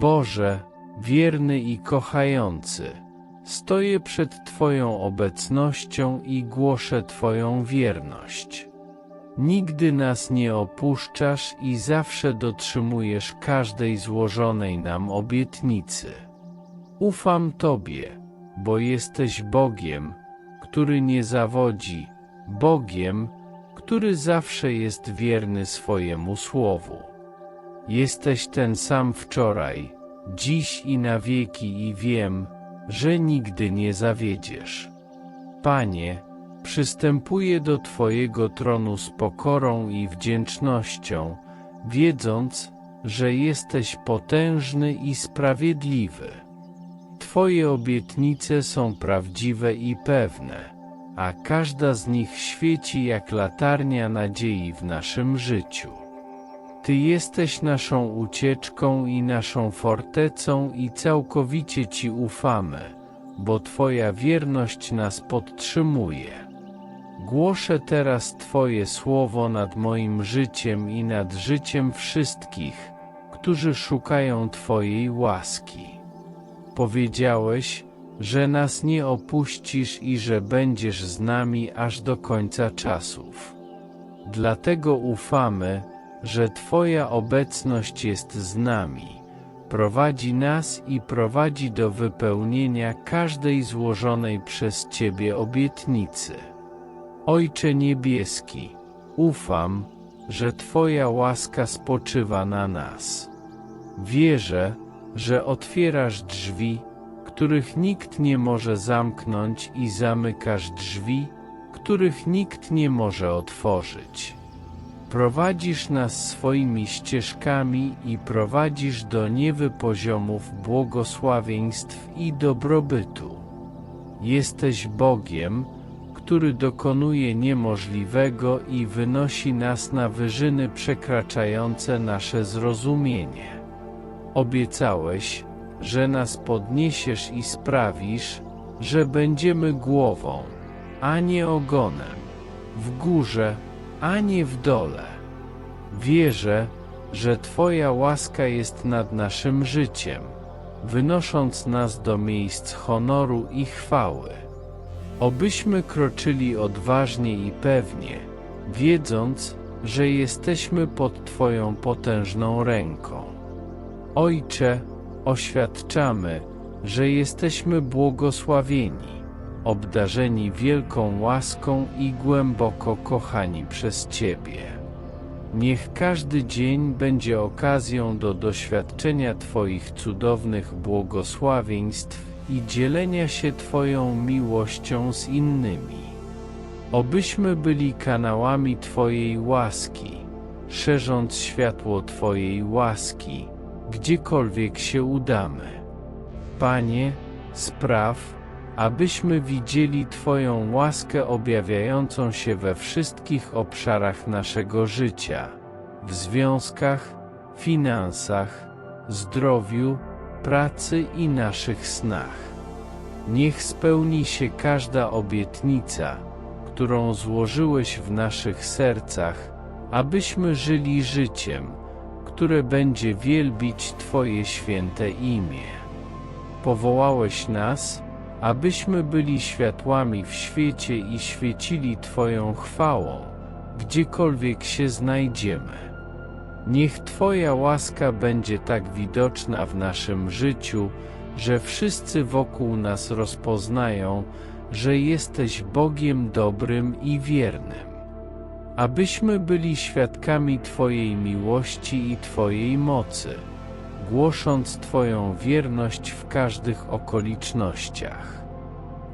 Boże, wierny i kochający, stoję przed Twoją obecnością i głoszę Twoją wierność. Nigdy nas nie opuszczasz i zawsze dotrzymujesz każdej złożonej nam obietnicy. Ufam Tobie, bo jesteś Bogiem, który nie zawodzi, Bogiem, który zawsze jest wierny swojemu słowu. Jesteś ten sam wczoraj, dziś i na wieki i wiem, że nigdy nie zawiedziesz. Panie, przystępuję do Twojego tronu z pokorą i wdzięcznością, wiedząc, że jesteś potężny i sprawiedliwy. Twoje obietnice są prawdziwe i pewne, a każda z nich świeci jak latarnia nadziei w naszym życiu. Ty jesteś naszą ucieczką i naszą fortecą i całkowicie Ci ufamy, bo Twoja wierność nas podtrzymuje. Głoszę teraz Twoje słowo nad moim życiem i nad życiem wszystkich, którzy szukają Twojej łaski. Powiedziałeś, że nas nie opuścisz i że będziesz z nami aż do końca czasów. Dlatego ufamy, że Twoja obecność jest z nami, prowadzi nas i prowadzi do wypełnienia każdej złożonej przez Ciebie obietnicy. Ojcze Niebieski, ufam, że Twoja łaska spoczywa na nas. Wierzę, że otwierasz drzwi, których nikt nie może zamknąć i zamykasz drzwi, których nikt nie może otworzyć. Prowadzisz nas swoimi ścieżkami i prowadzisz do niewy poziomów błogosławieństw i dobrobytu. Jesteś Bogiem, który dokonuje niemożliwego i wynosi nas na wyżyny przekraczające nasze zrozumienie. Obiecałeś, że nas podniesiesz i sprawisz, że będziemy głową, a nie ogonem, w górze, a nie w dole. Wierzę, że Twoja łaska jest nad naszym życiem, wynosząc nas do miejsc honoru i chwały. Obyśmy kroczyli odważnie i pewnie, wiedząc, że jesteśmy pod Twoją potężną ręką. Ojcze, oświadczamy, że jesteśmy błogosławieni, obdarzeni wielką łaską i głęboko kochani przez Ciebie. Niech każdy dzień będzie okazją do doświadczenia Twoich cudownych błogosławieństw i dzielenia się Twoją miłością z innymi. Obyśmy byli kanałami Twojej łaski, szerząc światło Twojej łaski, gdziekolwiek się udamy. Panie, spraw, abyśmy widzieli Twoją łaskę objawiającą się we wszystkich obszarach naszego życia, w związkach, finansach, zdrowiu, pracy i naszych snach. Niech spełni się każda obietnica, którą złożyłeś w naszych sercach, abyśmy żyli życiem, które będzie wielbić Twoje święte imię. Powołałeś nas, abyśmy byli światłami w świecie i świecili Twoją chwałą, gdziekolwiek się znajdziemy. Niech Twoja łaska będzie tak widoczna w naszym życiu, że wszyscy wokół nas rozpoznają, że jesteś Bogiem dobrym i wiernym. Abyśmy byli świadkami Twojej miłości i Twojej mocy, głosząc Twoją wierność w każdych okolicznościach.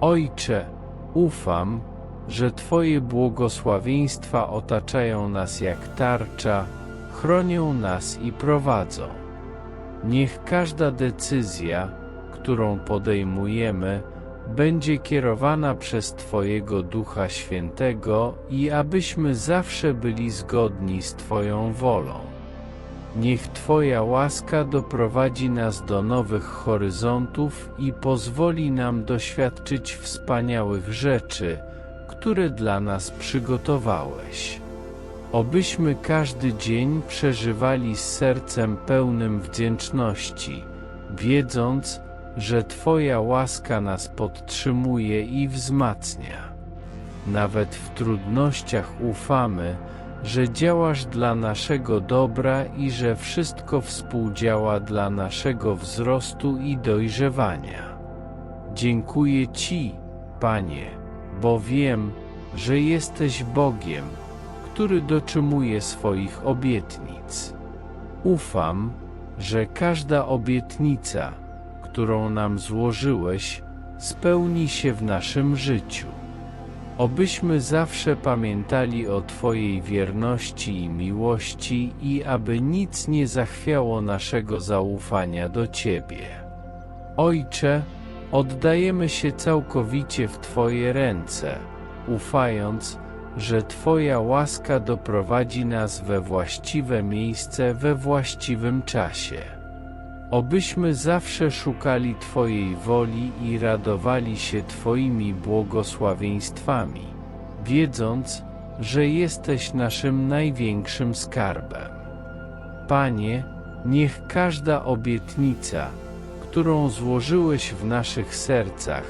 Ojcze, ufam, że Twoje błogosławieństwa otaczają nas jak tarcza, chronią nas i prowadzą. Niech każda decyzja, którą podejmujemy, będzie kierowana przez Twojego Ducha Świętego i abyśmy zawsze byli zgodni z Twoją wolą. Niech Twoja łaska doprowadzi nas do nowych horyzontów i pozwoli nam doświadczyć wspaniałych rzeczy, które dla nas przygotowałeś. Obyśmy każdy dzień przeżywali z sercem pełnym wdzięczności, wiedząc, że Twoja łaska nas podtrzymuje i wzmacnia. Nawet w trudnościach ufamy, że działasz dla naszego dobra i że wszystko współdziała dla naszego wzrostu i dojrzewania. Dziękuję Ci, Panie, bo wiem, że jesteś Bogiem, który dotrzymuje swoich obietnic. Ufam, że każda obietnica, którą nam złożyłeś, spełni się w naszym życiu. Obyśmy zawsze pamiętali o Twojej wierności i miłości i aby nic nie zachwiało naszego zaufania do Ciebie. Ojcze, oddajemy się całkowicie w Twoje ręce, ufając, że Twoja łaska doprowadzi nas we właściwe miejsce we właściwym czasie. Obyśmy zawsze szukali Twojej woli i radowali się Twoimi błogosławieństwami, wiedząc, że jesteś naszym największym skarbem. Panie, niech każda obietnica, którą złożyłeś w naszych sercach,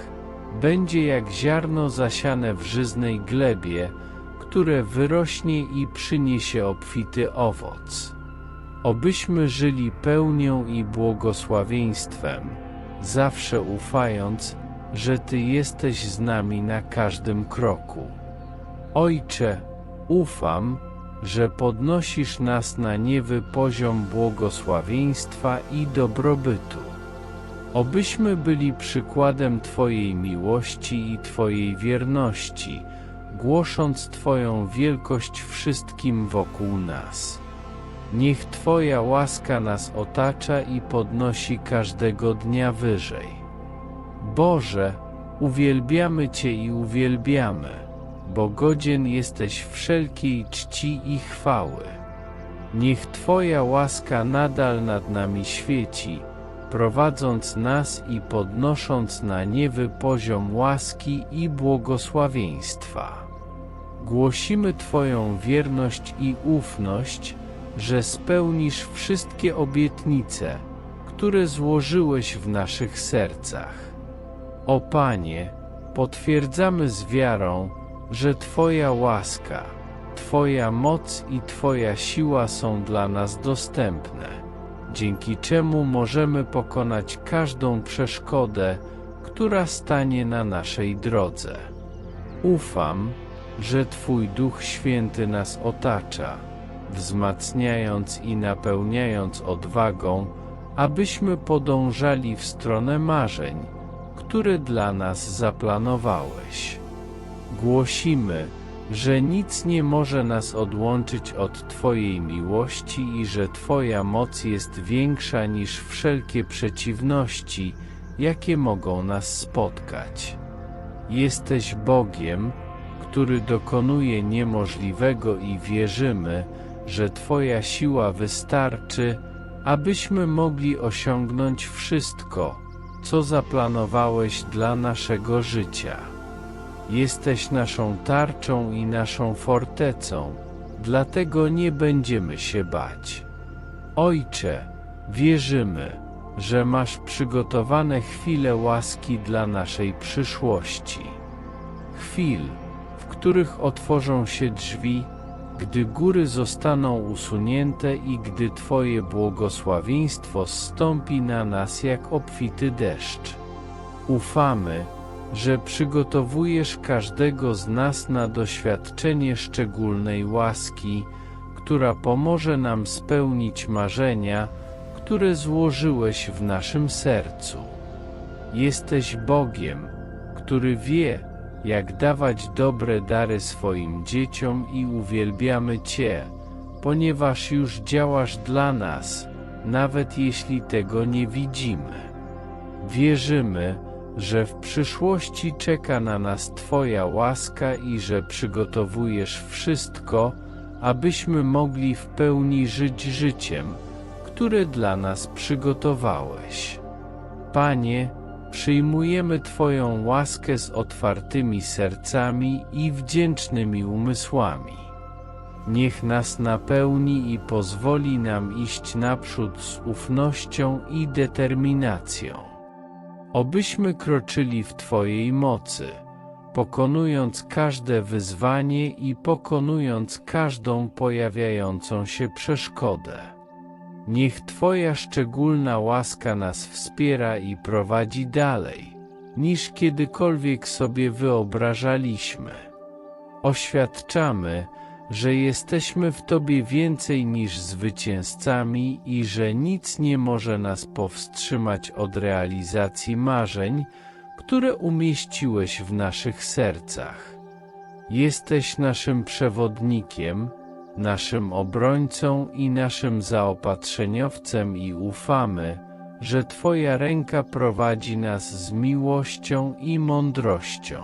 będzie jak ziarno zasiane w żyznej glebie, które wyrośnie i przyniesie obfity owoc. Obyśmy żyli pełnią i błogosławieństwem, zawsze ufając, że Ty jesteś z nami na każdym kroku. Ojcze, ufam, że podnosisz nas na niewy poziom błogosławieństwa i dobrobytu. Obyśmy byli przykładem Twojej miłości i Twojej wierności, głosząc Twoją wielkość wszystkim wokół nas. Niech Twoja łaska nas otacza i podnosi każdego dnia wyżej. Boże, uwielbiamy Cię i uwielbiamy, bo godzien jesteś wszelkiej czci i chwały. Niech Twoja łaska nadal nad nami świeci, prowadząc nas i podnosząc na niewy poziom łaski i błogosławieństwa. Głosimy Twoją wierność i ufność, że spełnisz wszystkie obietnice, które złożyłeś w naszych sercach. O Panie, potwierdzamy z wiarą, że Twoja łaska, Twoja moc i Twoja siła są dla nas dostępne, dzięki czemu możemy pokonać każdą przeszkodę, która stanie na naszej drodze. Ufam, że Twój Duch Święty nas otacza wzmacniając i napełniając odwagą, abyśmy podążali w stronę marzeń, które dla nas zaplanowałeś. Głosimy, że nic nie może nas odłączyć od Twojej miłości i że Twoja moc jest większa niż wszelkie przeciwności, jakie mogą nas spotkać. Jesteś Bogiem, który dokonuje niemożliwego i wierzymy, że Twoja siła wystarczy, abyśmy mogli osiągnąć wszystko, co zaplanowałeś dla naszego życia. Jesteś naszą tarczą i naszą fortecą, dlatego nie będziemy się bać. Ojcze, wierzymy, że masz przygotowane chwile łaski dla naszej przyszłości. Chwil, w których otworzą się drzwi, gdy góry zostaną usunięte i gdy Twoje błogosławieństwo zstąpi na nas jak obfity deszcz. Ufamy, że przygotowujesz każdego z nas na doświadczenie szczególnej łaski, która pomoże nam spełnić marzenia, które złożyłeś w naszym sercu. Jesteś Bogiem, który wie, jak dawać dobre dary swoim dzieciom i uwielbiamy Cię, ponieważ już działasz dla nas, nawet jeśli tego nie widzimy. Wierzymy, że w przyszłości czeka na nas Twoja łaska i że przygotowujesz wszystko, abyśmy mogli w pełni żyć życiem, które dla nas przygotowałeś. Panie, Przyjmujemy Twoją łaskę z otwartymi sercami i wdzięcznymi umysłami. Niech nas napełni i pozwoli nam iść naprzód z ufnością i determinacją. Obyśmy kroczyli w Twojej mocy, pokonując każde wyzwanie i pokonując każdą pojawiającą się przeszkodę. Niech Twoja szczególna łaska nas wspiera i prowadzi dalej, niż kiedykolwiek sobie wyobrażaliśmy. Oświadczamy, że jesteśmy w Tobie więcej niż zwycięzcami i że nic nie może nas powstrzymać od realizacji marzeń, które umieściłeś w naszych sercach. Jesteś naszym przewodnikiem, naszym obrońcą i naszym zaopatrzeniowcem i ufamy, że Twoja ręka prowadzi nas z miłością i mądrością.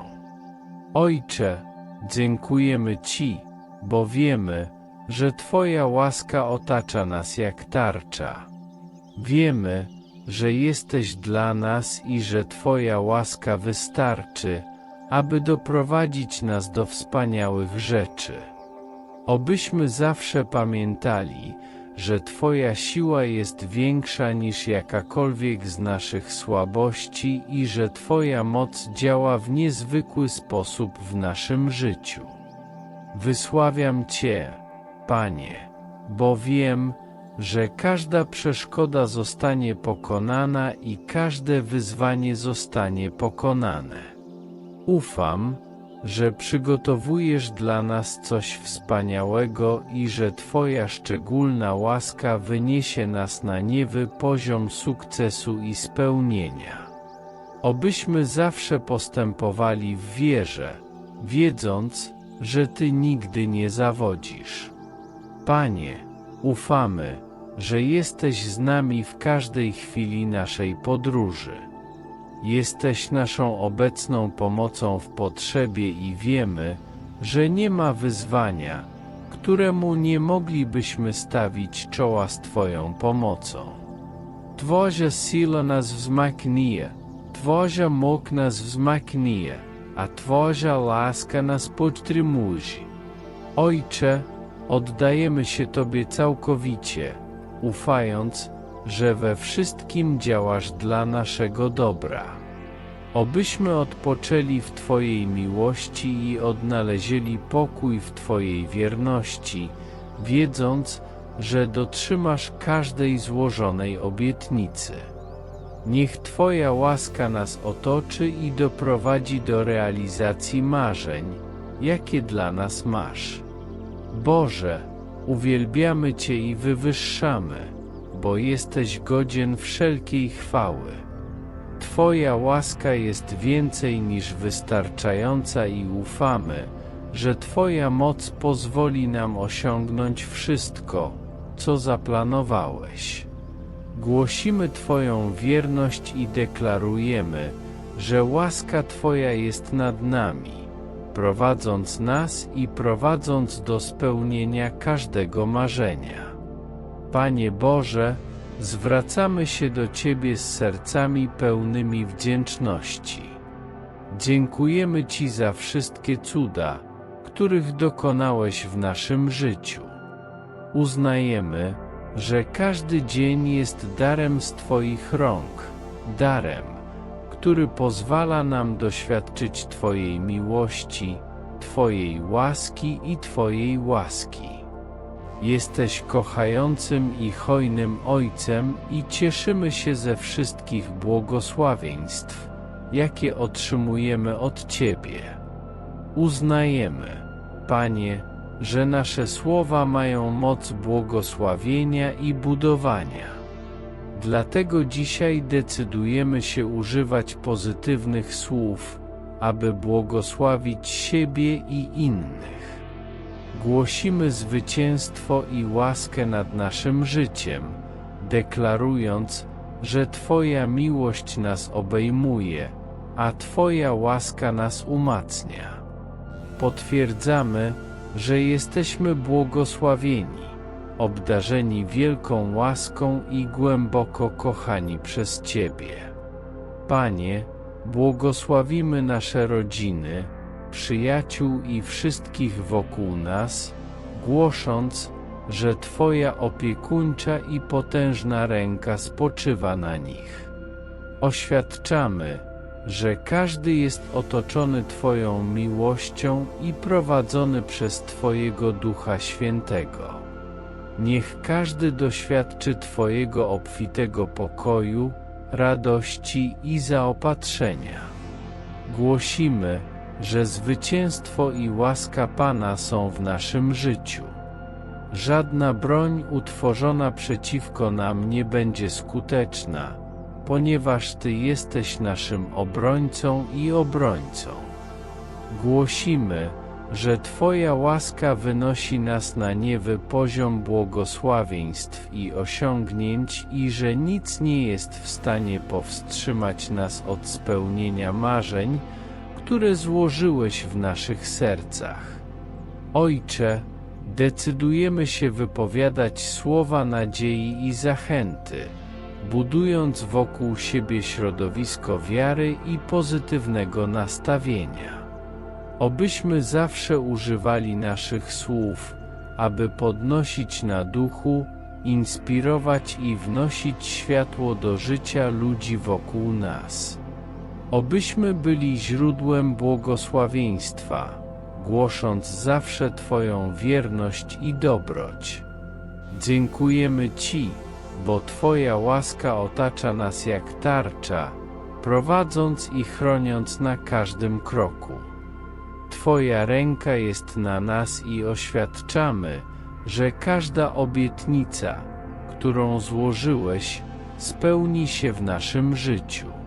Ojcze, dziękujemy Ci, bo wiemy, że Twoja łaska otacza nas jak tarcza. Wiemy, że jesteś dla nas i że Twoja łaska wystarczy, aby doprowadzić nas do wspaniałych rzeczy. Obyśmy zawsze pamiętali, że Twoja siła jest większa niż jakakolwiek z naszych słabości i że Twoja moc działa w niezwykły sposób w naszym życiu. Wysławiam Cię, Panie, bo wiem, że każda przeszkoda zostanie pokonana i każde wyzwanie zostanie pokonane. Ufam, że przygotowujesz dla nas coś wspaniałego i że Twoja szczególna łaska wyniesie nas na niewy poziom sukcesu i spełnienia. Obyśmy zawsze postępowali w wierze, wiedząc, że Ty nigdy nie zawodzisz. Panie, ufamy, że jesteś z nami w każdej chwili naszej podróży. Jesteś naszą obecną pomocą w potrzebie i wiemy, że nie ma wyzwania, któremu nie moglibyśmy stawić czoła z Twoją pomocą. Twoja sila nas wzmacnia, Twoja moc nas wzmacnia, a Twoja łaska nas podtrzymuje. Ojcze, oddajemy się Tobie całkowicie, ufając, że we wszystkim działasz dla naszego dobra. Obyśmy odpoczęli w Twojej miłości i odnalezieli pokój w Twojej wierności, wiedząc, że dotrzymasz każdej złożonej obietnicy. Niech Twoja łaska nas otoczy i doprowadzi do realizacji marzeń, jakie dla nas masz. Boże, uwielbiamy Cię i wywyższamy, bo jesteś godzien wszelkiej chwały. Twoja łaska jest więcej niż wystarczająca i ufamy, że Twoja moc pozwoli nam osiągnąć wszystko, co zaplanowałeś. Głosimy Twoją wierność i deklarujemy, że łaska Twoja jest nad nami, prowadząc nas i prowadząc do spełnienia każdego marzenia. Panie Boże, zwracamy się do Ciebie z sercami pełnymi wdzięczności. Dziękujemy Ci za wszystkie cuda, których dokonałeś w naszym życiu. Uznajemy, że każdy dzień jest darem z Twoich rąk, darem, który pozwala nam doświadczyć Twojej miłości, Twojej łaski i Twojej łaski. Jesteś kochającym i hojnym Ojcem i cieszymy się ze wszystkich błogosławieństw, jakie otrzymujemy od Ciebie. Uznajemy, Panie, że nasze słowa mają moc błogosławienia i budowania. Dlatego dzisiaj decydujemy się używać pozytywnych słów, aby błogosławić siebie i innych. Głosimy zwycięstwo i łaskę nad naszym życiem, deklarując, że Twoja miłość nas obejmuje, a Twoja łaska nas umacnia. Potwierdzamy, że jesteśmy błogosławieni, obdarzeni wielką łaską i głęboko kochani przez Ciebie. Panie, błogosławimy nasze rodziny, przyjaciół i wszystkich wokół nas, głosząc, że Twoja opiekuńcza i potężna ręka spoczywa na nich. Oświadczamy, że każdy jest otoczony Twoją miłością i prowadzony przez Twojego Ducha Świętego. Niech każdy doświadczy Twojego obfitego pokoju, radości i zaopatrzenia. Głosimy, że zwycięstwo i łaska Pana są w naszym życiu. Żadna broń utworzona przeciwko nam nie będzie skuteczna, ponieważ Ty jesteś naszym obrońcą i obrońcą. Głosimy, że Twoja łaska wynosi nas na niewy poziom błogosławieństw i osiągnięć i że nic nie jest w stanie powstrzymać nas od spełnienia marzeń, które złożyłeś w naszych sercach. Ojcze, decydujemy się wypowiadać słowa nadziei i zachęty, budując wokół siebie środowisko wiary i pozytywnego nastawienia. Obyśmy zawsze używali naszych słów, aby podnosić na duchu, inspirować i wnosić światło do życia ludzi wokół nas. Obyśmy byli źródłem błogosławieństwa, głosząc zawsze Twoją wierność i dobroć. Dziękujemy Ci, bo Twoja łaska otacza nas jak tarcza, prowadząc i chroniąc na każdym kroku. Twoja ręka jest na nas i oświadczamy, że każda obietnica, którą złożyłeś, spełni się w naszym życiu.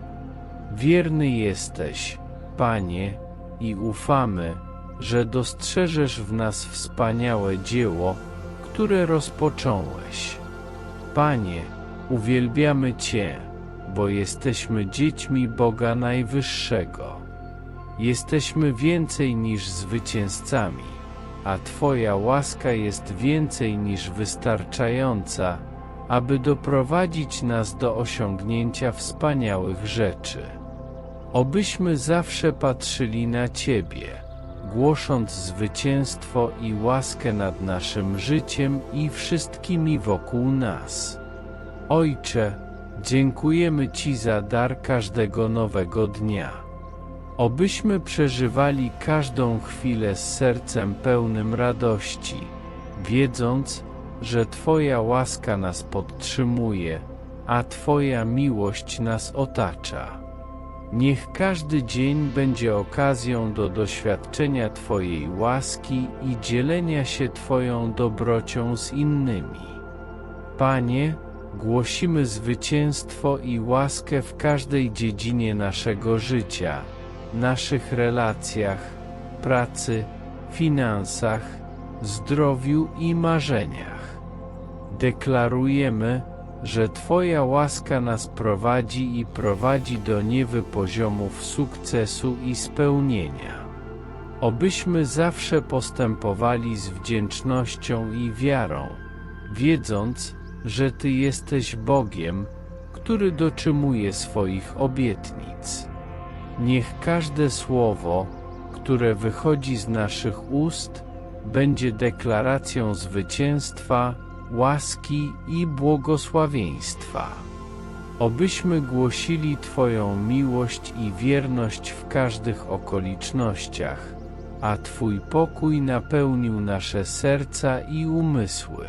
Wierny jesteś, Panie, i ufamy, że dostrzeżesz w nas wspaniałe dzieło, które rozpocząłeś. Panie, uwielbiamy Cię, bo jesteśmy dziećmi Boga Najwyższego. Jesteśmy więcej niż zwycięzcami, a Twoja łaska jest więcej niż wystarczająca, aby doprowadzić nas do osiągnięcia wspaniałych rzeczy. Obyśmy zawsze patrzyli na Ciebie, głosząc zwycięstwo i łaskę nad naszym życiem i wszystkimi wokół nas. Ojcze, dziękujemy Ci za dar każdego nowego dnia. Obyśmy przeżywali każdą chwilę z sercem pełnym radości, wiedząc, że Twoja łaska nas podtrzymuje, a Twoja miłość nas otacza. Niech każdy dzień będzie okazją do doświadczenia Twojej łaski i dzielenia się Twoją dobrocią z innymi. Panie, głosimy zwycięstwo i łaskę w każdej dziedzinie naszego życia, naszych relacjach, pracy, finansach, zdrowiu i marzeniach. Deklarujemy, że Twoja łaska nas prowadzi i prowadzi do niewy poziomów sukcesu i spełnienia. Obyśmy zawsze postępowali z wdzięcznością i wiarą, wiedząc, że Ty jesteś Bogiem, który dotrzymuje swoich obietnic. Niech każde słowo, które wychodzi z naszych ust, będzie deklaracją zwycięstwa, łaski i błogosławieństwa. Obyśmy głosili Twoją miłość i wierność w każdych okolicznościach, a Twój pokój napełnił nasze serca i umysły.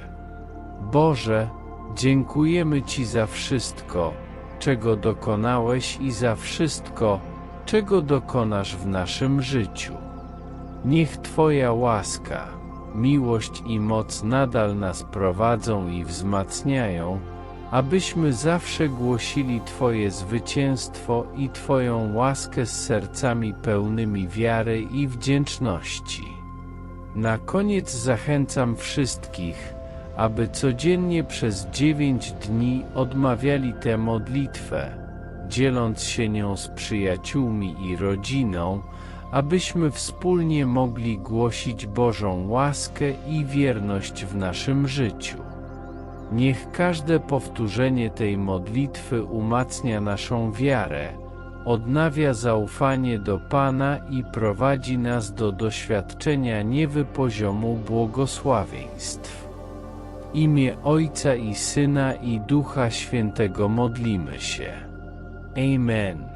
Boże, dziękujemy Ci za wszystko, czego dokonałeś i za wszystko, czego dokonasz w naszym życiu. Niech Twoja łaska, miłość i moc nadal nas prowadzą i wzmacniają, abyśmy zawsze głosili Twoje zwycięstwo i Twoją łaskę z sercami pełnymi wiary i wdzięczności. Na koniec zachęcam wszystkich, aby codziennie przez dziewięć dni odmawiali tę modlitwę, dzieląc się nią z przyjaciółmi i rodziną, abyśmy wspólnie mogli głosić Bożą łaskę i wierność w naszym życiu. Niech każde powtórzenie tej modlitwy umacnia naszą wiarę, odnawia zaufanie do Pana i prowadzi nas do doświadczenia niewypoziomu błogosławieństw. W imię Ojca i Syna i Ducha Świętego modlimy się. Amen.